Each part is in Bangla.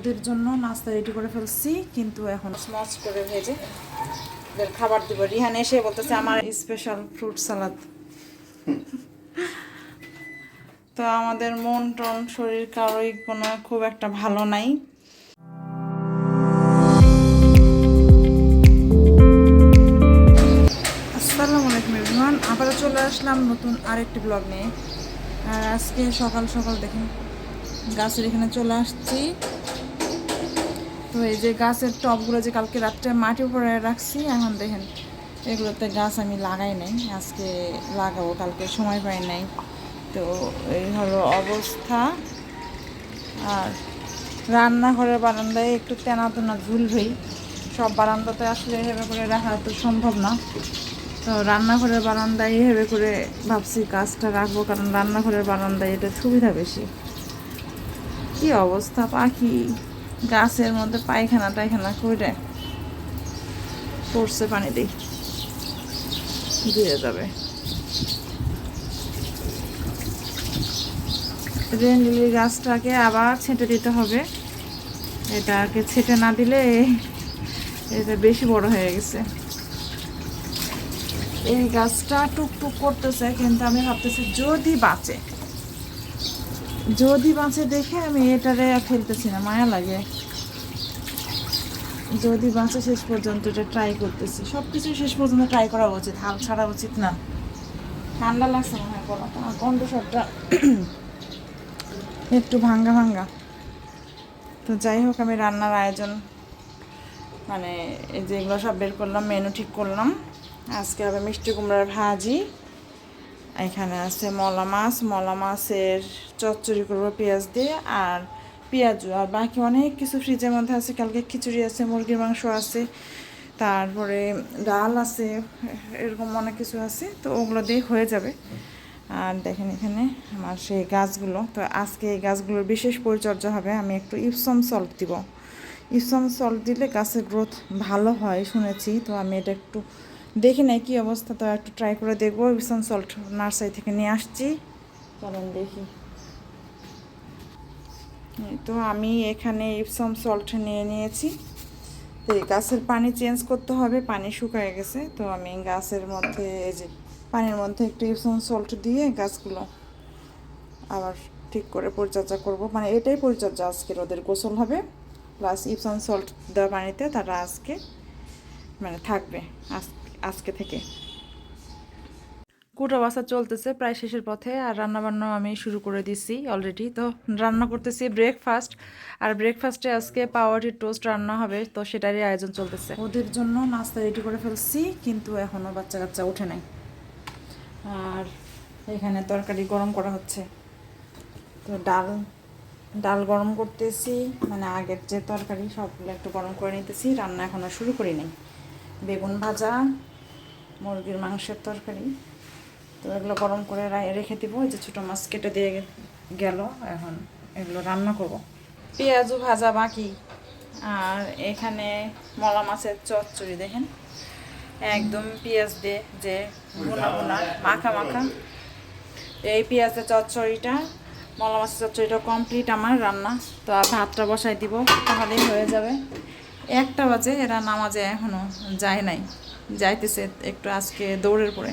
ওদের জন্য নাস্তা রেডি করে ফেলছি, কিন্তু এখন স্মচ করে ভেজে ওদের খাবার দিব। রিহান এসে বলতেছে, আমার স্পেশাল ফ্রুট সালাদ তো আমাদের মন টন, শরীর কারোই কোনো খুব একটা ভালো নাই। আসসালামু আলাইকুম এভরিওয়ান আবারও চলে আসলাম নতুন আরেকটি ব্লগ নিয়ে। আর আজকে সকাল সকাল দেখেন, গাছের এখানে চলে আসছি। তো এই যে গাছের টবগুলো যে কালকে রাত্রে মাটি উপরে রাখছি, এখন দেখেন এগুলোতে গাছ আমি লাগাই নাই, আজকে লাগাবো, কালকে সময় পাই নাই। তো এই হলো অবস্থা। আর রান্নাঘরের বারান্দায় একটু তেনা তেনা ঝুল হই। সব বারান্দাতে আসলে এভাবে করে রাখা তো সম্ভব না। তো রান্নাঘরের বারান্দায় এভাবে করে ভাবছি গাছটা রাখব, কারণ রান্নাঘরের বারান্দায় এটা সুবিধা বেশি। কি অবস্থা পাখি? গাছের মধ্যে পায়খানা টায়খানা করে পড়ছে পানি দিই দিয়ে যাবে। রেন লিলি গাছটাকে আবার ছেঁটে দিতে হবে। এটাকে ছেঁটে না দিলে এটা বেশি বড় হয়ে গেছে। এই গাছটা টুকটুক করতেছে, কিন্তু আমি ভাবতেছি যদি বাঁচে। যদি বাঁচে দেখে আমি এটারে আর ফেলতেছি না মায়া লাগে। যদি বাঁচে শেষ পর্যন্ত এটা ট্রাই করতেছি। সব কিছু শেষ পর্যন্ত ট্রাই করা উচিত হাল ছাড়া উচিত না। ঠান্ডা লাগছে মনে হয় গলাটা আর কণ্ঠস্বরটা একটু ভাঙ্গা ভাঙ্গা। তো যাই হোক আমি রান্নার আয়োজন মানে এই যেগুলো সব বের করলাম মেনু ঠিক করলাম। আজকে হবে মিষ্টি কুমড়ার ভাজি। এখানে আছে মলা মাছ মলা মাছের চচ্চড়ি করব, পেঁয়াজ দিয়ে আর পেঁয়াজু। আর বাকি অনেক কিছু ফ্রিজের মধ্যে আছে। কালকে খিচুড়ি আছে, মুরগির মাংস আছে, তারপরে ডাল আছে, এরকম অনেক কিছু আছে। তো ওগুলো দিয়ে হয়ে যাবে। আর দেখেন এখানে আমার সেই গাছগুলো। তো আজকে এই গাছগুলোর বিশেষ পরিচর্যা হবে। আমি একটু ইপসম সল্ট দিব। ইপসম সল্ট দিলে গাছের গ্রোথ ভালো হয়, শুনেছি। তো আমি এটা একটু দেখি নাই কী অবস্থা। তো একটু ট্রাই করে দেখব। ইপসম সল্ট নার্সারি থেকে নিয়ে আসছি। চলেন দেখি। তো আমি এখানে ইপসম সল্ট নিয়ে নিয়েছি। তো এই গাছের পানি চেঞ্জ করতে হবে, পানি শুকায় গেছে। তো আমি গাছের মধ্যে, এই যে পানির মধ্যে একটু ইপসম সল্ট দিয়ে গাছগুলো আবার ঠিক করে পরিচর্যা করব। মানে এটাই পরিচর্যা আজকে ওদের গোসল হবে। প্লাস ইপসম সল্ট দেওয়া পানিতে তারা আজকে মানে থাকবে আজ- আজকে থেকে। কুটা বাসা চলতেছে প্রায় শেষের পথে আর রান্নাবান্না আমি শুরু করে দিছি অলরেডি তো রান্না করতেছি ব্রেকফাস্ট আর ব্রেকফাস্টে আজকে পাওয়াটি টোস্ট রান্না হবে, তো সেটারই আয়োজন চলতেছে। ওদের জন্য নাস্তা রেডি করে ফেলছি, কিন্তু এখনও বাচ্চা কাচ্চা ওঠে নাই। আর এখানে তরকারি গরম করা হচ্ছে। তো ডাল ডাল গরম করতেছি মানে আগের যে তরকারি সবগুলো একটু গরম করে নিতেছি, রান্না এখনও শুরু করি নাই। বেগুন ভাজা, মুরগির মাংসের তরকারি। তো এগুলো গরম করে রেখে দিব। যে ছোটো মাছ কেটে দিয়ে গেল। এখন এগুলো রান্না করব। পেঁয়াজু ভাজা বাকি। আর এখানে মলা মাছের চচ্চড়ি দেখেন। একদম পেঁয়াজ দিয়ে যে বোনা বোনা মাখা মাখা। এই পেঁয়াজের চচ্চড়িটা, মলা মাছের চচ্চড়িটা কমপ্লিট আমার রান্না। তো ভাতটা বসাই দিব, তাহলেই হয়ে যাবে। একটা বাজে, এরা নামাজে এখনও যায় নাই। যাইতেছে একটু আজকে দৌড়ের পরে।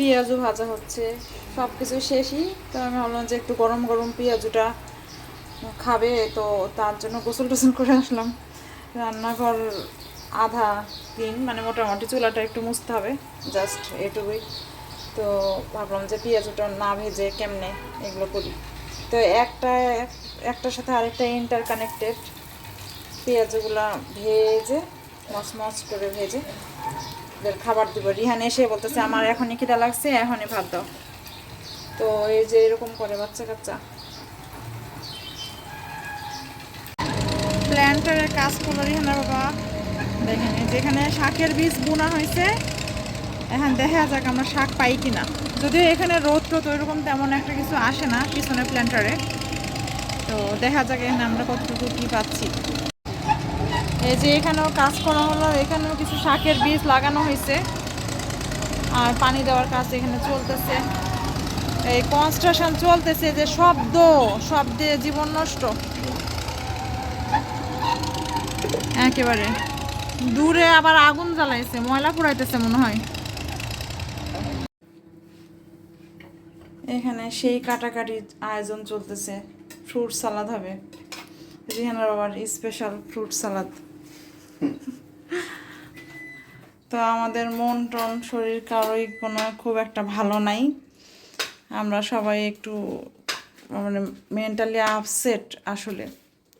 পেঁয়াজও ভাজা হচ্ছে। সব কিছু শেষই। তো আমি ভাবলাম যে একটু গরম গরম পেঁয়াজুটা খাবে, তো তার জন্য গোসল টোসল করে আসলাম। রান্নাঘর আধা দিন মানে মোটামুটি চুলাটা একটু মুছতে হবে জাস্ট এটুকুই। তো ভাবলাম যে পেঁয়াজুটা না ভেজে কেমনে এগুলো করি। তো একটা, একটার সাথে আরেকটা ইন্টার কানেক্টেড পেঁয়াজগুলো ভেজে, মচমচ করে ভেজে খাবার দিব। রিহান এসে বলতেছে, আমার এখনই খিদা লাগছে, এখনই ভাত দাও। তো এই যে এরকম করে বাচ্চা কাচ্চা। প্ল্যান্টারের কাজ করল রিহানের বাবা। দেখেন যেখানে শাকের বীজ বোনা হয়েছে। এখন দেখা যাক আমরা শাক পাই কিনা। যদিও এখানে রোদ টোদ ওইরকম তেমন একটা কিছু আসে না পিছনে প্ল্যান্টারে তো দেখা যাক এখানে আমরা কতটুকু কী পাচ্ছি। এই যে এখানেও কাজ করা হলো, এখানেও কিছু শাকের বীজ লাগানো হয়েছে। আর পানি দেওয়ার কাজ এখানে চলতেছে। এই কনস্ট্রাকশন চলতেছে যে শব্দ, শব্দে জীবন নষ্ট। একেবারে। দূরে আবার আগুন জ্বালাইছে, ময়লা পুড়াইতেছে মনে হয়। এখানে সেই কাটাকাটির আয়োজন চলতেছে, ফ্রুট সালাদ হবে। রিহানার আবার স্পেশাল ফ্রুট সালাদ তো আমাদের মন টন শরীর কারোই কোনো খুব একটা ভালো নাই। আমরা সবাই একটু মানে মেন্টালি আপসেট আসলে।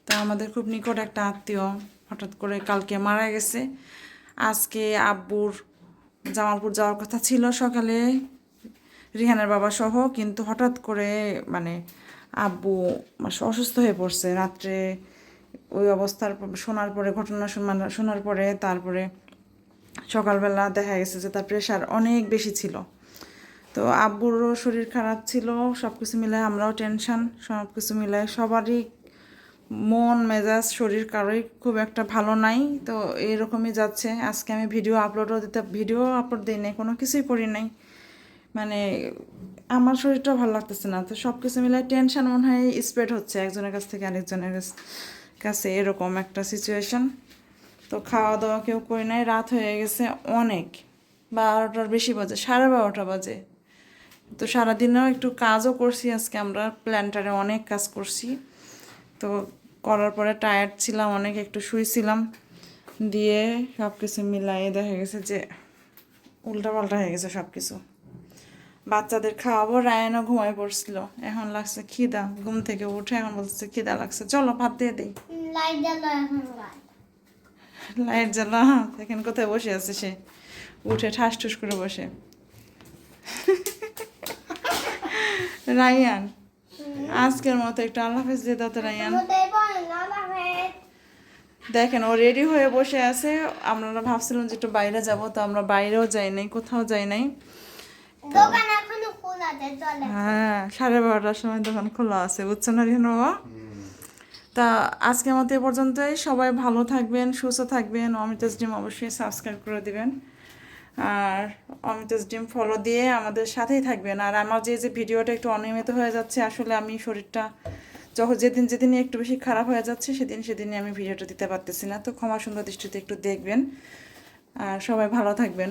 তো আমাদের খুব নিকট একটা আত্মীয়, হঠাৎ করে কালকে মারা গেছে। আজকে আব্বুর, জামালপুর যাওয়ার কথা ছিল সকালে, রিহানের বাবা সহ, কিন্তু হঠাৎ করে মানে আব্বু অসুস্থ হয়ে পড়ছে। রাত্রে ওই অবস্থার শোনার পরে, ঘটনা শোনা- শোনার পরে তারপরে সকালবেলা দেখা গেছে যে তার প্রেশার অনেক বেশি ছিল। তো আব্বুরও শরীর খারাপ ছিল সব কিছু মিলায় আমরাও টেনশন সব কিছু মিলায় সবারই মন, মেজাজ, শরীর কারোই খুব একটা ভালো নাই। তো এরকমই যাচ্ছে। আজকে আমি ভিডিও আপলোডও দিতে ভিডিও আপলোড দিই নাই, কোনো কিছুই করি নাই। মানে আমার শরীরটা ভালো লাগতেছে না। তো সব কিছু মিলে টেনশন মনে হয় স্প্রেড হচ্ছে একজনের কাছ থেকে আরেকজনের কাছ- কাছে এরকম একটা সিচুয়েশন তো খাওয়া দাওয়া কেউ করি নাই, রাত হয়ে গেছে অনেক। বারোটার বেশি বাজে, সাড়ে বারোটা বাজে। তো সারাদিনেও একটু কাজও করছি আজকে, আমরা প্ল্যান্টারে অনেক কাজ করছি। তো করার পরে টায়ার্ড ছিলাম, অনেক একটু শুয়েছিলাম দিয়ে সব কিছু মিলাই দেখা গেছে যে উল্টাপাল্টা হয়ে গেছে সব কিছু বাচ্চাদের খাওয়াবো রায়ানও ঘুমায় পড়ছিল। এখন লাগছে খিদা ঘুম থেকে উঠে এখন বলছে খিদা লাগছে। চলো ভাত দিয়ে দিই। লাইট জ্বালো এখন কোথায় বসে আছে সে। উঠে ঠাস ঠুস করে বসে। রায়ান আজকের মতো একটু আল্লাহ হাফেজ দিয়ে দাও তো রায়ান। দেখেন ও রেডি হয়ে বসে আছে। আমরা ভাবছিলাম যে একটু বাইরে যাব তো আমরা বাইরেও যাই নাই কোথাও যাই নাই। দোকান এখনও খোলা চলে। হ্যাঁ সাড়ে বারোটার সময় দোকান খোলা আছে বুঝছ না রিহান বাবা? তা আজকের মতো এ পর্যন্তই। সবাই ভালো থাকবেন সুস্থ থাকবেন। অমিতাজ ডিম অবশ্যই সাবস্ক্রাইব করে দিবেন। আর অমিতাজ ডিম ফলো দিয়ে আমাদের সাথেই থাকবেন। আর আমার যে যে ভিডিওটা একটু অনিয়মিত হয়ে যাচ্ছে আসলে আমি শরীরটা যখন যেদিন যেদিনই একটু বেশি খারাপ হয়ে যাচ্ছে সেদিন সেদিনই আমি ভিডিওটা দিতে পারতেছি না। তো ক্ষমা সুন্দর দৃষ্টিতে একটু দেখবেন। আর সবাই ভালো থাকবেন।